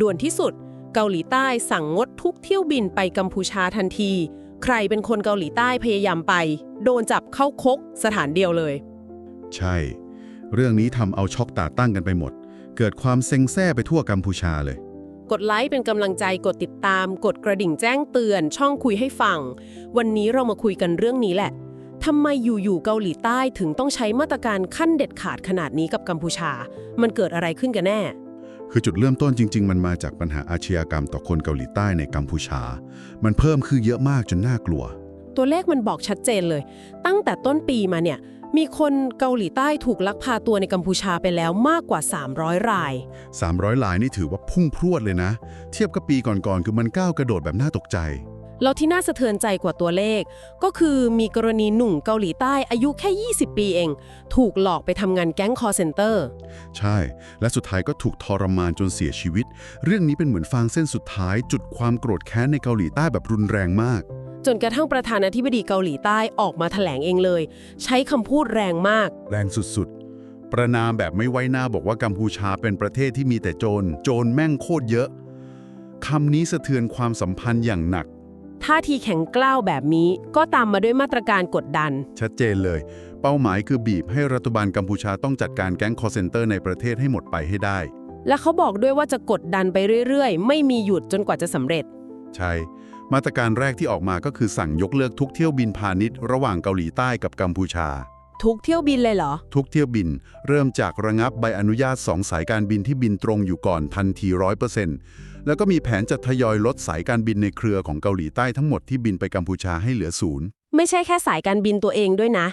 ด่วนที่สุด เกาหลีใต้สั่งงดทุกเที่ยวบินไปกัมพูชาทันที ใครเป็นคนเกาหลีใต้พยายามไป โดนจับเข้าคุกสถานเดียวเลย ใช่ เรื่องนี้ทำเอาช็อกตาตั้งกันไปหมด เกิดความเซ็งแซ่ไปทั่วกัมพูชาเลย กดไลค์เป็นกำลังใจกดติดตาม กดกระดิ่งแจ้งเตือน ช่องคุยให้ฟัง วันนี้เรามาคุยกันเรื่องนี้แหละทำไมอยู่ๆเกาหลีใต้ถึงต้องใช้มาตรการขั้นเด็ดขาดขนาดนี้กับกัมพูชา มันเกิดอะไรขึ้นกันแน่ คือจุดเริ่มต้นจริง ๆ มันมาจากปัญหาอาชญากรรมต่อคนเกาหลีใต้ในกัมพูชา มันเพิ่มขึ้นเยอะมากจนน่ากลัว ตัวเลขมันบอกชัดเจนเลย ตั้งแต่ต้นปีมาเนี่ย มีคนเกาหลีใต้ถูกลักพาตัวในกัมพูชาไปแล้วมากกว่า 300 ราย 300ลายนี่ถือว่าพุ่งพรวดเลยนะ เทียบกับปีก่อนๆคือมันก้าวกระโดดแบบน่าตกใจ แล้วที่น่าสะเทือนใจกว่าตัวเลข ก็คือมีกรณีหนุ่มเกาหลีใต้อายุแค่ 20 ปีเอง ถูกหลอกไปทำงานแก๊งคอร์เซนเตอร์ ใช่ และสุดท้ายก็ถูกทรมานจนเสียชีวิต เรื่องนี้เป็นเหมือนฟางเส้นสุดท้าย จุดความโกรธแค้นในเกาหลีใต้แบบรุนแรงมาก จนกระทั่งประธานาธิบดีเกาหลีใต้ออกมาแถลงเองเลย ใช้คำพูดแรงมาก แรงสุดๆ ประนามแบบไม่ไว้หน้าบอกว่ากัมพูชาเป็นประเทศที่มีแต่โจร โจรแม่งโคตรเยอะคำนี้สะเทือนความสัมพันธ์อย่างหนัก ท่าทีแข็งกล้าวแบบนี้ก็ตามมาด้วยมาตรการกดดัน ชัดเจนเลย เป้าหมายคือบีบให้รัฐบาลกัมพูชาต้องจัดการแก๊งคอร์เซนเตอร์ในประเทศให้หมดไปให้ได้ และเขาบอกด้วยว่าจะกดดันไปเรื่อยๆ ไม่มีหยุดจนกว่าจะสำเร็จ ใช่ มาตรการแรกที่ออกมาก็คือสั่งยกเลิกทุกเที่ยวบินพาณิชย์ระหว่างเกาหลีใต้กับกัมพูชา ทุกเที่ยวบินเลยเหรอ ทุกเที่ยวบิน เริ่มจากระงับใบอนุญาตสองสายการบินที่บินตรงอยู่ก่อนทันทีร้อยเปอร์เซ็นต์ แล้วก็มีแผนจะทยอยลดสายการบินในเครือของเกาหลีใต้ทั้งหมดที่บินไปกัมพูชาให้เหลือศูนย์ ไม่ใช่แค่สายการบินตัวเองด้วยนะ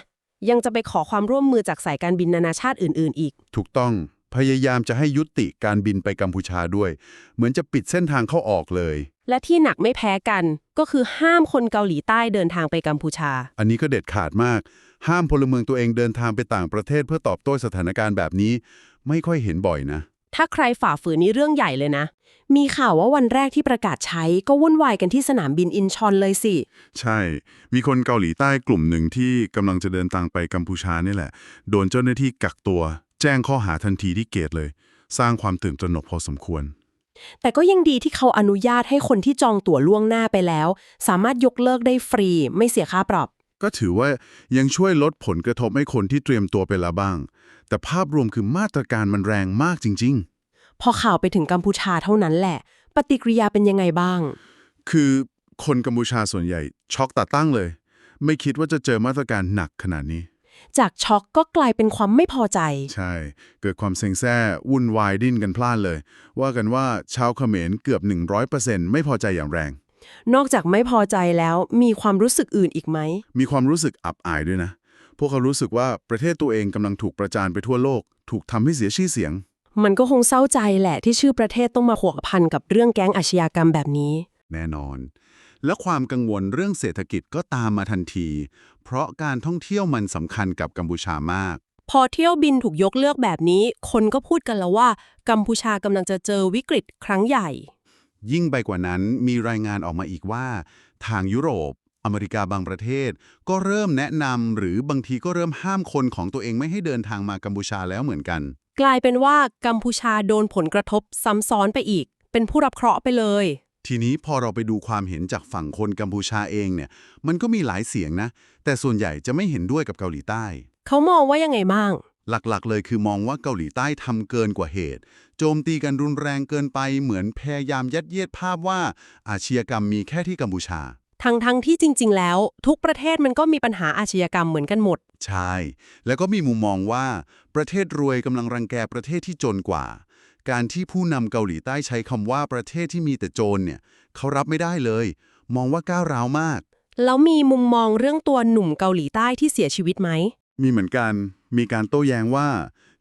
ยังจะไปขอความร่วมมือจากสายการบินนานาชาติอื่น ๆ อีก ถูกต้อง พยายามจะให้ยุติการบินไปกัมพูชาด้วย เหมือนจะปิดเส้นทางเข้าออกเลย และที่หนักไม่แพ้กัน ก็คือห้ามคนเกาหลีใต้เดินทางไปกัมพูชา อันนี้ก็เด็ดขาดมาก ห้ามพลเมืองตัวเองเดินทางไปต่างประเทศเพื่อตอบโต้สถานการณ์แบบนี้ ไม่ค่อยเห็นบ่อยนะ ถ้าใครฝ่าฝืนนี่เรื่องใหญ่เลยนะ มีข่าวว่าวันแรกที่ประกาศใช้ก็วุ่นวายกันที่สนามบินอินชอนเลยสิ ใช่ มีคนเกาหลีใต้กลุ่มหนึ่งที่กำลังจะเดินทางไปกัมพูชานี่แหละ โดนเจ้าหน้าที่กักตัว แจ้งข้อหาทันทีที่เกตเลย สร้างความตื่นตระหนกพอสมควร แต่ก็ยังดีที่เขาอนุญาตให้คนที่จองตั๋วล่วงหน้าไปแล้ว สามารถยกเลิกได้ฟรี ไม่เสียค่าปรับ ก็ถือว่ายังช่วยลดผลกระทบให้คนที่เตรียมตัวไปแล้วบ้าง แต่ภาพรวมคือมาตรการมันแรงมากจริง พอข่าวไปถึงกัมพูชาเท่านั้นแหละ ปฏิกิริยาเป็นยังไงบ้าง ๆ คือคนกัมพูชาส่วนใหญ่ช็อกตาตั้งเลย ไม่คิดว่าจะเจอมาตรการหนักขนาดนี้ จากช็อกก็กลายเป็นความไม่พอใจ ใช่ เกิดความเซ็งแซ่วุ่นวายดิ้นกันพล่านเลย ว่ากันว่าชาวเขมรเกือบ 100%ไม่พอใจอย่างแรง นอกจากไม่พอใจแล้วมีความรู้สึกอื่นอีกไหม มีความรู้สึกอับอายด้วยนะ พวกเขารู้สึกว่าประเทศตัวเองกำลังถูกประจานไปทั่วโลก ถูกทำให้เสียชื่อเสียง มันก็คงเศร้าใจแหละที่ชื่อประเทศต้องมาผัวพันกับเรื่องแก๊งอาชญากรรมแบบนี้ แน่นอน และความกังวลเรื่องเศรษฐกิจก็ตามมาทันที เพราะการท่องเที่ยวมันสำคัญกับกัมพูชามาก พอเที่ยวบินถูกยกเลิกแบบนี้ คนก็พูดกันแล้วว่า กัมพูชากำลังจะเจอวิกฤตครั้งใหญ่ยิ่งไปกว่านั้นมีรายงานออกมาอีกว่า ทางยุโรป อเมริกาบางประเทศ ก็เริ่มแนะนำหรือบางทีก็เริ่มห้ามคนของตัวเองไม่ให้เดินทางมากัมพูชาแล้วเหมือนกัน กลายเป็นว่ากัมพูชาโดนผลกระทบซ้ำซ้อนไปอีก เป็นผู้รับเคราะห์ไปเลย ทีนี้พอเราไปดูความเห็นจากฝั่งคนกัมพูชาเองเนี่ย มันก็มีหลายเสียงนะ แต่ส่วนใหญ่จะไม่เห็นด้วยกับเกาหลีใต้ เขามองว่ายังไงบ้าง หลักๆ เลยคือมองว่าเกาหลีใต้ทำเกินกว่าเหตุ โจมตีกันรุนแรงเกินไปเหมือนพยายามยัดเยียดภาพว่าอาชญากรรมมีแค่ที่กัมพูชา ทั้งทั้งที่จริง ๆ แล้ว ทุกประเทศมันก็มีปัญหาอาชญากรรมเหมือนกันหมด ใช่ แล้วก็มีมุมมองว่าประเทศรวยกำลังรังแกประเทศที่จนกว่า การที่ผู้นำเกาหลีใต้ใช้คำว่าประเทศที่มีแต่โจรเนี่ยเขารับไม่ได้เลย มองว่าก้าวร้าวมาก แล้วมีมุมมองเรื่องตัวหนุ่มเกาหลีใต้ที่เสียชีวิตไหม มีเหมือนกัน มีการโต้แย้งว่า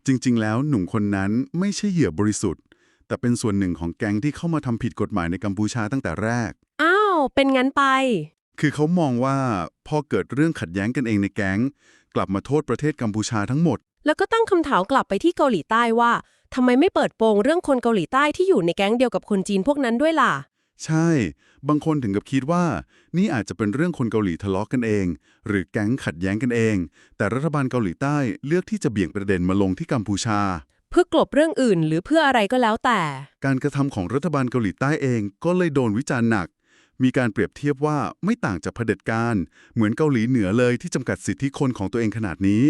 จริง ๆ แล้วหนุ่มคนนั้นไม่ใช่เหยื่อบริสุทธิ์ แต่เป็นส่วนหนึ่งของแก๊งที่เข้ามาทำผิดกฎหมายในกัมพูชาตั้งแต่แรกอ้าว เป็นงั้นไป คือเขามองว่าพอเกิดเรื่องขัดแย้งกันเองในแก๊ง กลับมาโทษประเทศกัมพูชาทั้งหมด แล้วก็ตั้งคำถามกลับไปที่เกาหลีใต้ว่าทำไมไม่เปิดโปงเรื่องคนเกาหลีใต้ที่อยู่ในแก๊งเดียวกับคนจีนพวกนั้นด้วยล่ะ ใช่ บางคนถึงกับคิดว่า นี่อาจจะเป็นเรื่องคนเกาหลีทะเลาะกันเอง หรือแก๊งขัดแย้งกันเอง แต่รัฐบาลเกาหลีใต้เลือกที่จะเบี่ยงประเด็นมาลงที่กัมพูชา เพื่อกลบเรื่องอื่นหรือเพื่ออะไรก็แล้วแต่ การกระทำของรัฐบาลเกาหลีใต้เองก็เลยโดนวิจารณ์หนัก มีการเปรียบเทียบว่าไม่ต่างจากเผด็จการ เหมือนเกาหลีเหนือเลยที่จำกัดสิทธิคนของตัวเองขนาดนี้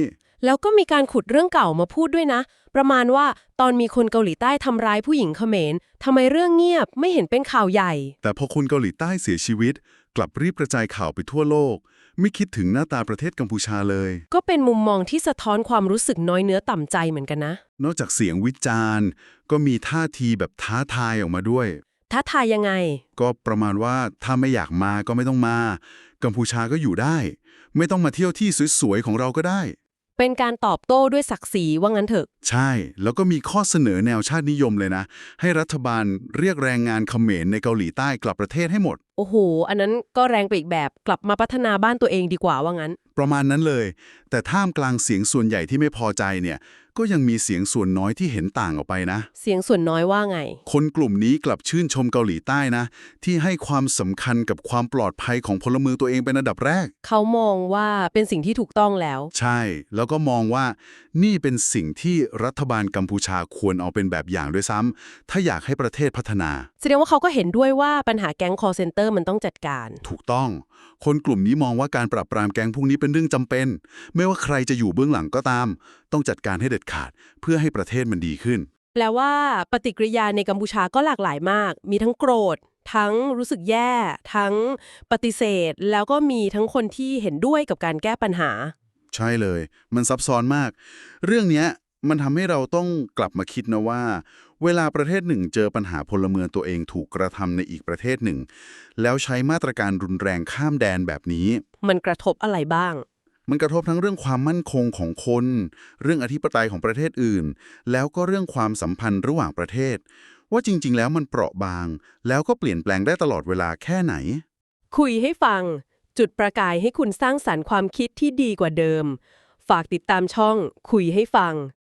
แล้วก็มีการขุดเรื่องเก่ามาพูดด้วยนะ ประมาณว่าตอนมีคนเกาหลีใต้ทำร้ายผู้หญิงเขมรทำไมเรื่องเงียบไม่เห็นเป็นข่าวใหญ่ แต่พอคนเกาหลีใต้เสียชีวิต กลับรีบกระจายข่าวไปทั่วโลก ไม่คิดถึงหน้าตาประเทศกัมพูชาเลย ก็เป็นมุมมองที่สะท้อนความรู้สึกน้อยเนื้อต่ำใจเหมือนกันนะ นอกจากเสียงวิจารณ์ ก็มีท่าทีแบบท้าทายออกมาด้วย ท้าทายยังไง ก็ประมาณว่าถ้าไม่อยากมาก็ไม่ต้องมา กัมพูชาก็อยู่ได้ ไม่ต้องมาเที่ยวที่สวยๆของเราก็ได้ เป็นการตอบโต้ด้วยศักดิ์ศรีว่างั้นเถอะ ใช่ แล้วก็มีข้อเสนอแนวชาตินิยมเลยนะ ให้รัฐบาลเรียกแรงงานเขมรในเกาหลีใต้กลับประเทศให้หมด โอ้โห อันนั้นก็แรงไปอีกแบบกลับมาพัฒนาบ้านตัวเองดีกว่าว่างั้น ประมาณนั้นเลย แต่ท่ามกลางเสียงส่วนใหญ่ที่ไม่พอใจเนี่ย ก็ยังมีเสียงส่วนน้อยที่เห็นต่างออกไปนะ เสียงส่วนน้อยว่าไง คนกลุ่มนี้กลับชื่นชมเกาหลีใต้นะ ที่ให้ความสำคัญกับความปลอดภัยของพลเมืองตัวเองเป็นอันดับแรก เขามองว่าเป็นสิ่งที่ถูกต้องแล้ว ใช่ แล้วก็มองว่า นี่เป็นสิ่งที่รัฐบาลกัมพูชาควรเอาเป็นแบบอย่างด้วยซ้ำถ้าอยากให้ประเทศพัฒนา แสดงว่าเขาก็เห็นด้วยว่าปัญหาแก๊ง call center มันต้องจัดการ ถูกต้อง คนกลุ่มนี้มองว่าการปราบปรามแก๊งพวกนี้เป็นเรื่องจำเป็น ไม่ว่าใครจะอยู่เบื้องหลังก็ตามต้องจัดการให้เด็ดขาด เพื่อให้ประเทศมันดีขึ้น แปลว่าปฏิกิริยาในกัมพูชาก็หลากหลายมาก มีทั้งโกรธ ทั้งรู้สึกแย่ ทั้งปฏิเสธ แล้วก็มีทั้งคนที่เห็นด้วยกับการแก้ปัญหา ใช่เลย มันซับซ้อนมาก เรื่องเนี้ยมันทำให้เราต้องกลับมาคิดนะว่า เวลาประเทศหนึ่งเจอปัญหาพลเมืองตัวเองถูกกระทำในอีกประเทศหนึ่ง แล้วใช้มาตรการรุนแรงข้ามแดนแบบนี้ มันกระทบอะไรบ้าง มันกระทบทั้งเรื่องความมั่นคงของคน เรื่องอธิปไตยของประเทศอื่น แล้วก็เรื่องความสัมพันธ์ระหว่างประเทศ ว่าจริง ๆ แล้วมันเปราะบาง แล้วก็เปลี่ยนแปลงได้ตลอดเวลาแค่ไหน คุยให้ฟัง จุดประกายให้คุณสร้างสรรค์ความคิดที่ดีกว่าเดิม ฝากติดตามช่อง คุยให้ฟัง